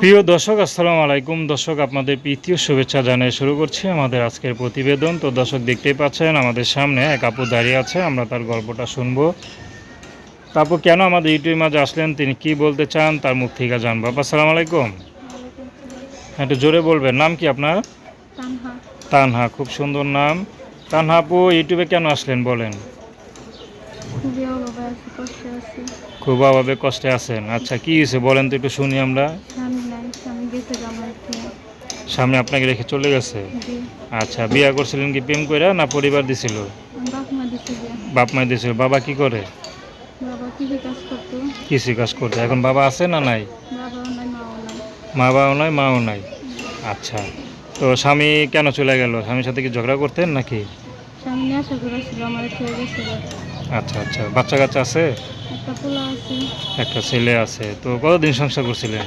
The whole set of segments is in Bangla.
প্রিয় দর্শক আসসালামু আলাইকুম। দর্শক আপনাদের প্রীতীয় শুভেচ্ছা জানিয়ে শুরু করছি আমাদের আজকের প্রতিবেদন। তো দর্শক দেখতেই পাচ্ছেন আমাদের সামনে এক আপু দাঁড়িয়ে আছে আমরা তার গল্পটা শুনব। তারপর কেন আমাদের ইউটিউবের মাঝে আসলেন? তিনি কি বলতে চান? তার মুখ থেকে জানব। আপা আসসালামু আলাইকুম। হ্যাঁ, একটু জোরে বলবেন। নাম কি আপনার? তানহা। খুব সুন্দর নাম। তানহা আপু ইউটিউবে কেন আসলেন বলেন? খুব অভাবে কষ্টে আছেন। আচ্ছা কি হয়েছে বলেন তো একটু শুনি আমরা স্বামী নাই স্বামী গেছে আমার থেকে সামনে আপনাকে রেখে চলে গেছে? আচ্ছা বিয়া করছিলেন কি প্রেম কইরা না পরিবার দিছিল? বাপ মা দিছিল। বাবা কি করে? কৃষি কাজ করতো। এখন বাবা আছে না নাই? মা বাবাও নাই মাও নাই? আচ্ছা। তো স্বামী কেন চলে গেল? স্বামীর সাথে কি ঝগড়া করতেন নাকি? আচ্ছা আচ্ছা। বাচ্চা কাচ্চা আছে? একটা ছেলে আছে। তো কতদিন সংসার করছিলেন?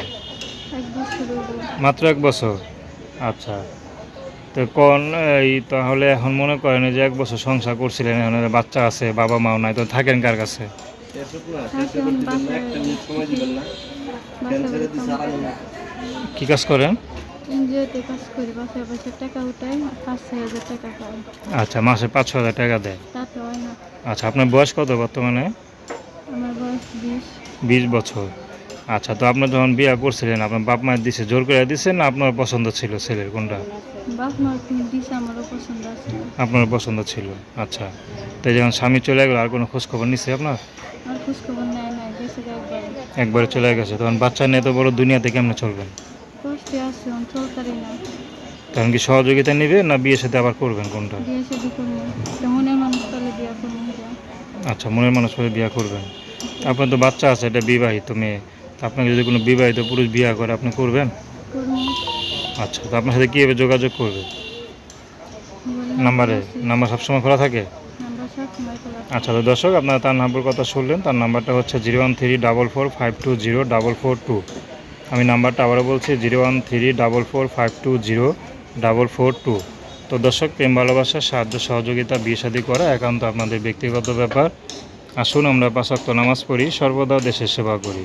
মাত্র এক বছর? আচ্ছা। তো কোন এই তাহলে এখন মনে করেন যে এক বছর সংসার করছিলেন এখন বাচ্চা আছে বাবা মাও নাই তো থাকেন কার কাছে? কি কাজ করেন? আচ্ছা মাসে পাঁচ ছ হাজার টাকা দেয়? আচ্ছা আপনার বয়স কত বর্তমানে? বিশ বছর। আচ্ছা তো আপনার যখন বিয়ে করছিলেন আপনার বাপ মায়ের দিছে জোর করে দিছে না আপনার পছন্দ ছিল ছেলের কোনটা? আপনার পছন্দ ছিল আচ্ছা। তাই যখন স্বামী চলে গেল আর কোনো খোঁজ খবর নিছে আপনার? আর খোঁজ খবর নেয় নাই গেছে গা একবার। চলে গেছে তখন বাচ্চা নিয়ে তো বড় দুনিয়াতে কেমনে চলবেন? তখন কি সহযোগিতা নেবে না বিয়ের সাথে আবার করবেন কোনটা? আচ্ছা মনের মানুষ করে বিয়ে করবেন। আপনার তো বাচ্চা আছে এটা বিবাহিত মেয়ে। আপনাকে যদি কোনো বিবাহিত পুরুষ বিয়ে করে, আপনি করবেন? আচ্ছা তো আপনার সাথে কীভাবে যোগাযোগ করবে? নাম্বারে? নাম্বার সবসময় খোলা থাকে। আচ্ছা তো দর্শক, আপনারা তার নাম্বার কথা শুনলেন। তার নাম্বারটা হচ্ছে zero one three double four five two zero double four two. আমি নাম্বারটা আবারও বলছি, zero one three double four five two zero double four two. তো দর্শক, প্রেম, ভালোবাসা, সাহায্য, সহযোগিতা, বিয়ে শাদী করা একান্ত আপনাদের ব্যক্তিগত ব্যাপার। আসুন, আমরা পাঁচাত্ত নামাজ পড়ি, সর্বদা দেশের সেবা করি।